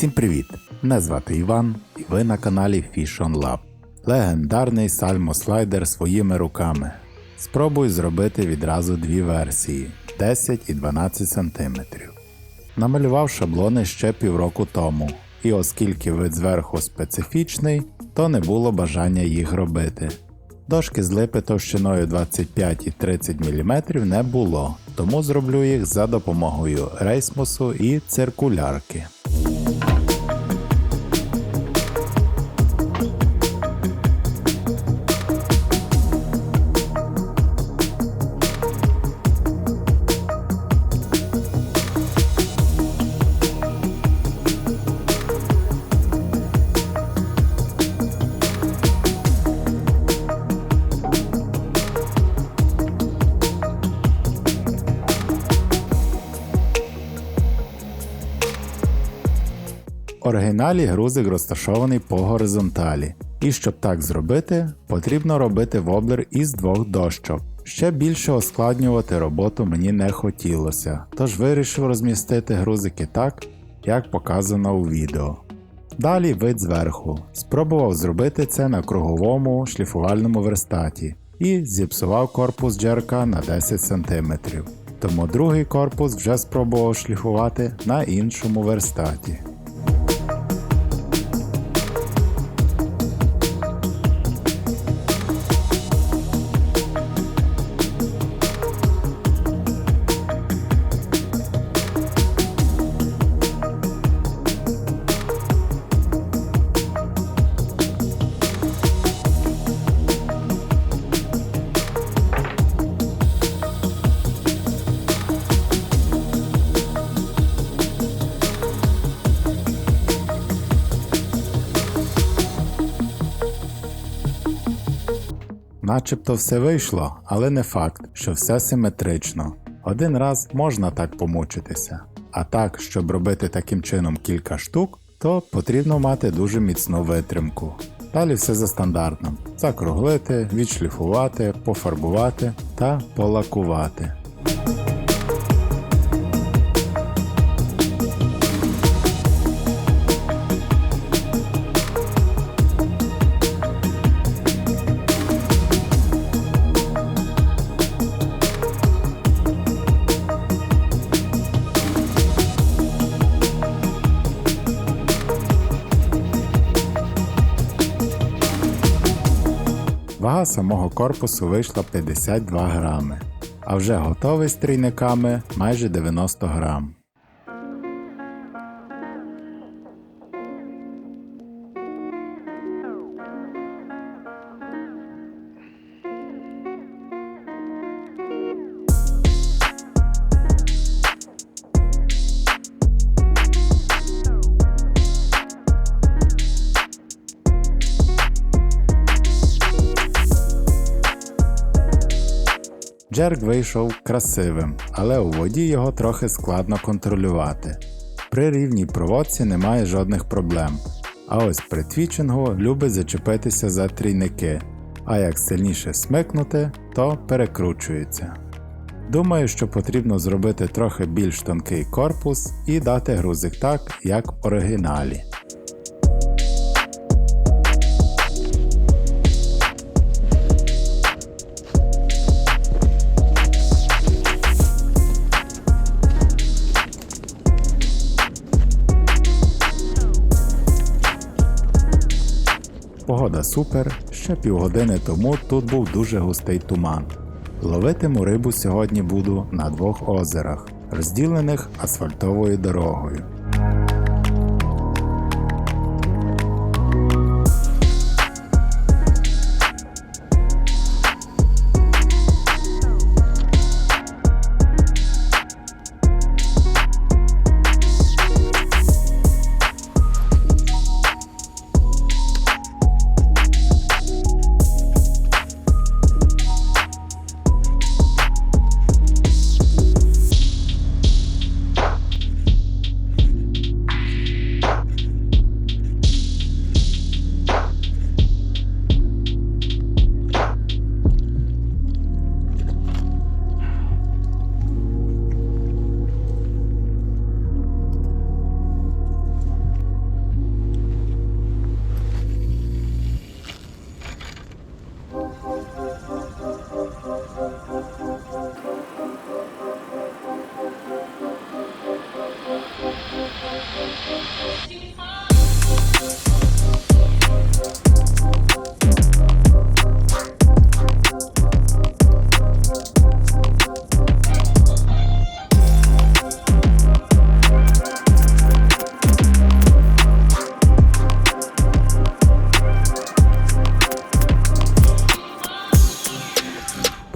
Всім привіт! Мене звати Іван і ви на каналі Fish on Lab. Легендарний сальмослайдер своїми руками. Спробую зробити відразу дві версії 10 і 12 см. Намалював шаблони ще півроку тому, і оскільки вид зверху специфічний, то не було бажання їх робити. Дошки з липи товщиною 25 і 30 мм не було, тому зроблю їх за допомогою рейсмусу і циркулярки. Оригіналі грузик розташований по горизонталі. І щоб так зробити, потрібно робити воблер із двох дощок. Ще більше ускладнювати роботу мені не хотілося, тож вирішив розмістити грузики так, як показано у відео. Далі вид зверху. Спробував зробити це на круговому шліфувальному верстаті і зіпсував корпус джерка на 10 см. Тому другий корпус вже спробував шліфувати на іншому верстаті. Начебто все вийшло, але не факт, що все симетрично. Один раз можна так помучитися. А так, щоб робити таким чином кілька штук, то потрібно мати дуже міцну витримку. Далі все за стандартом: закруглити, відшліфувати, пофарбувати та полакувати. Вага самого корпусу вийшла 52 грами, а вже готовий з трійниками майже 90 грам. Джерк вийшов красивим, але у воді його трохи складно контролювати. При рівній проводці немає жодних проблем. А ось при твічингу любить зачепитися за трійники, а як сильніше смикнути, то перекручується. Думаю, що потрібно зробити трохи більш тонкий корпус і дати грузик так, як в оригіналі. Супер, ще півгодини тому тут був дуже густий туман. Ловитиму рибу сьогодні буду на двох озерах, розділених асфальтовою дорогою.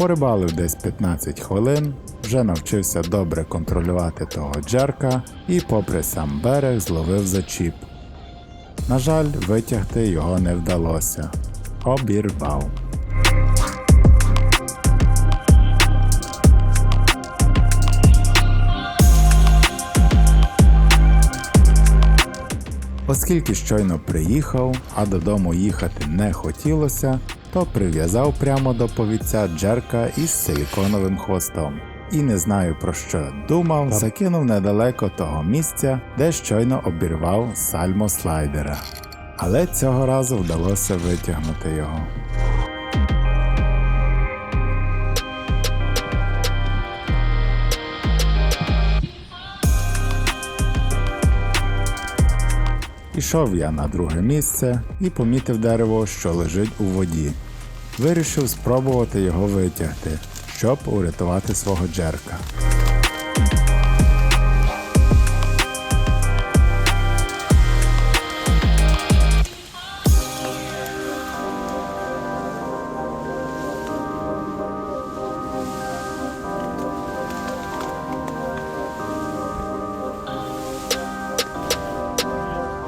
Порибалив десь 15 хвилин, вже навчився добре контролювати того джерка і, попри сам берег, зловив зачіп. На жаль, витягти його не вдалося. Обірвав. Оскільки щойно приїхав, а додому їхати не хотілося, то прив'язав прямо до повідця джерка із силіконовим хвостом. І не знаю про що думав, закинув недалеко того місця, де щойно обірвав сальмо слайдера. Але цього разу вдалося витягнути його. Ішов я на друге місце і помітив дерево, що лежить у воді. Вирішив спробувати його витягти, щоб урятувати свого джерка.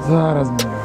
Зараз ми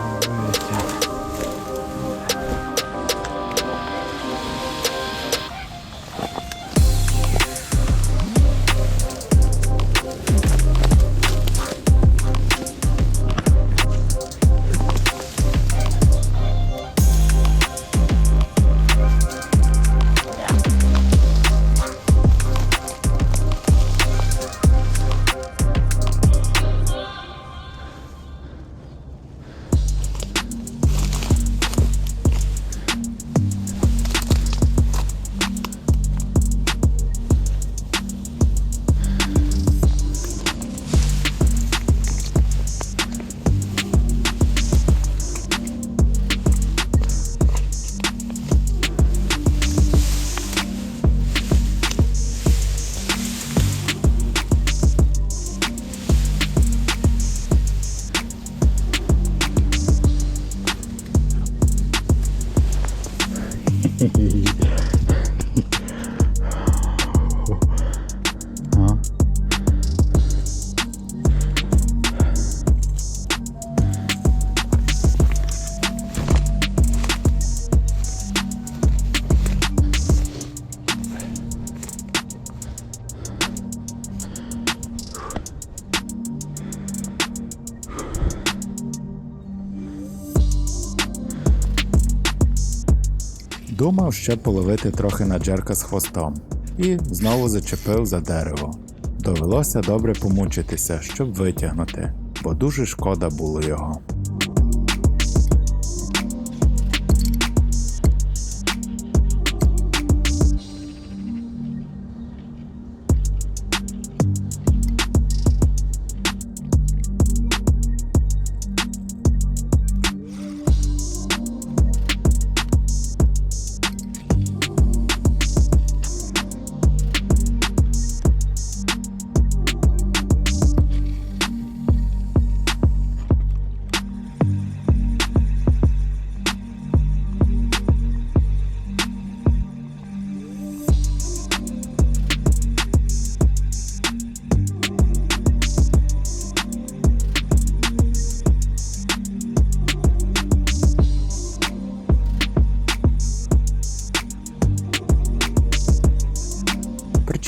Думав ще половити трохи на джерка з хвостом і знову зачепив за дерево. Довелося добре помучитися, щоб витягнути, бо дуже шкода було його.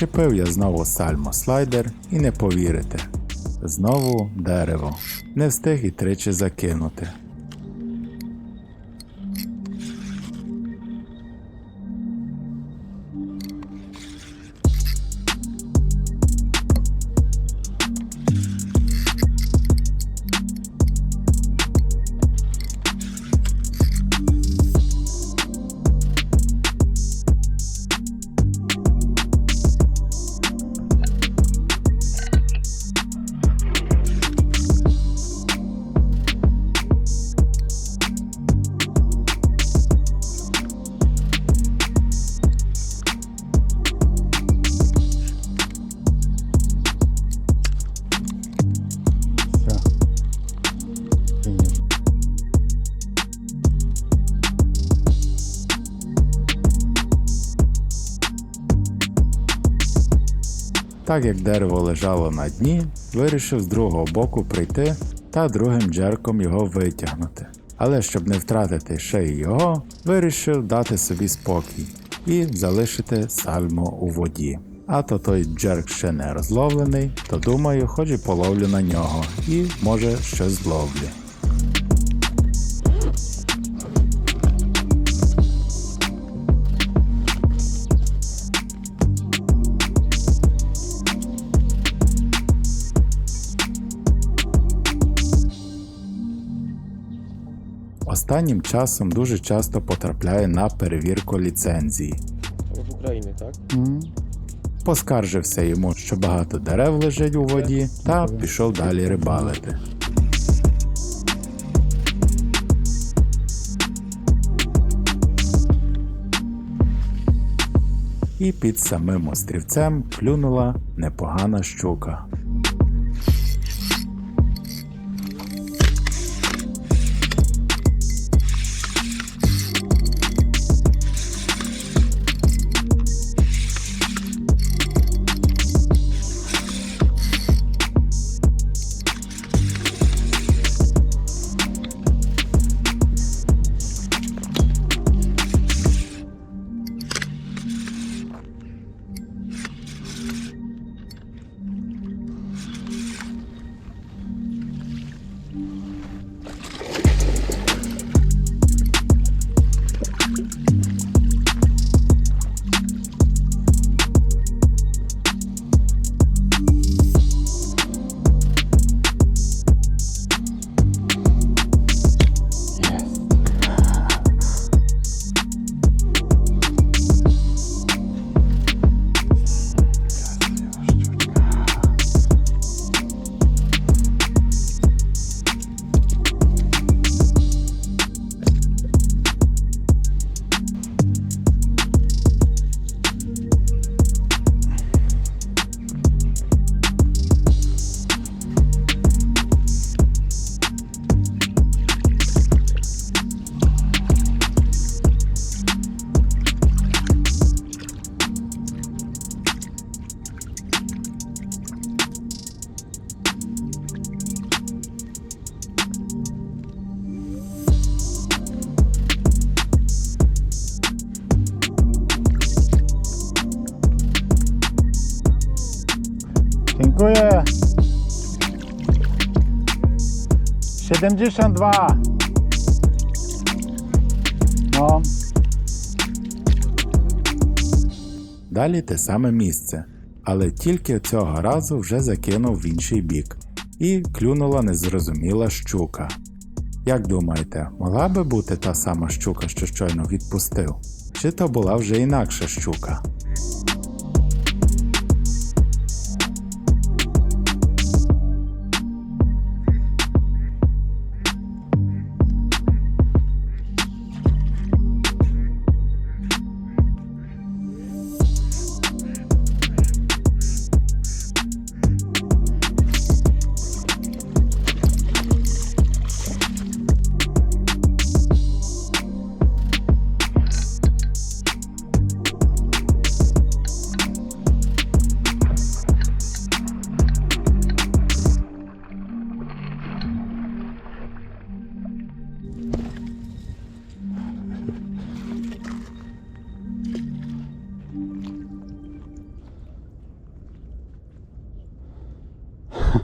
Причепив я знову сальмо слайдер і не повірите. Знову дерево. Не встиг і тричі закинути. Так як дерево лежало на дні, вирішив з другого боку прийти та другим джерком його витягнути. Але щоб не втратити ще й його, вирішив дати собі спокій і залишити сальму у воді. А то той джерк ще не розловлений, то думаю, хоч і половлю на нього, і може щось зловлю. Останнім часом дуже часто потрапляє на перевірку ліцензії. В Україні, так? М, Поскаржився йому, що багато дерев лежить у воді, та пішов далі рибалити. І під самим острівцем клюнула непогана щука. 72. No, Далі те саме місце, але тільки цього разу вже закинув в інший бік, і клюнула незрозуміла щука. Як думаєте, могла би бути та сама щука, що щойно відпустив? Чи то була вже інакша щука?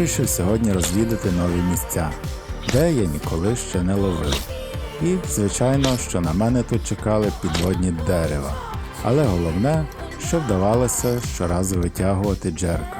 Вирішив сьогодні розвідати нові місця, де я ніколи ще не ловив. І, звичайно, що на мене тут чекали підводні дерева. Але головне, що вдавалося щоразу витягувати джерка.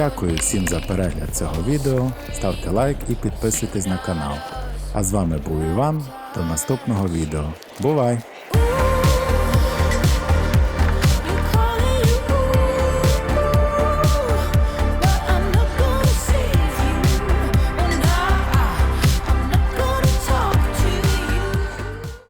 Дякую всім за перегляд цього відео. Ставте лайк і підписуйтесь на канал. А з вами був Іван. До наступного відео. Бувай!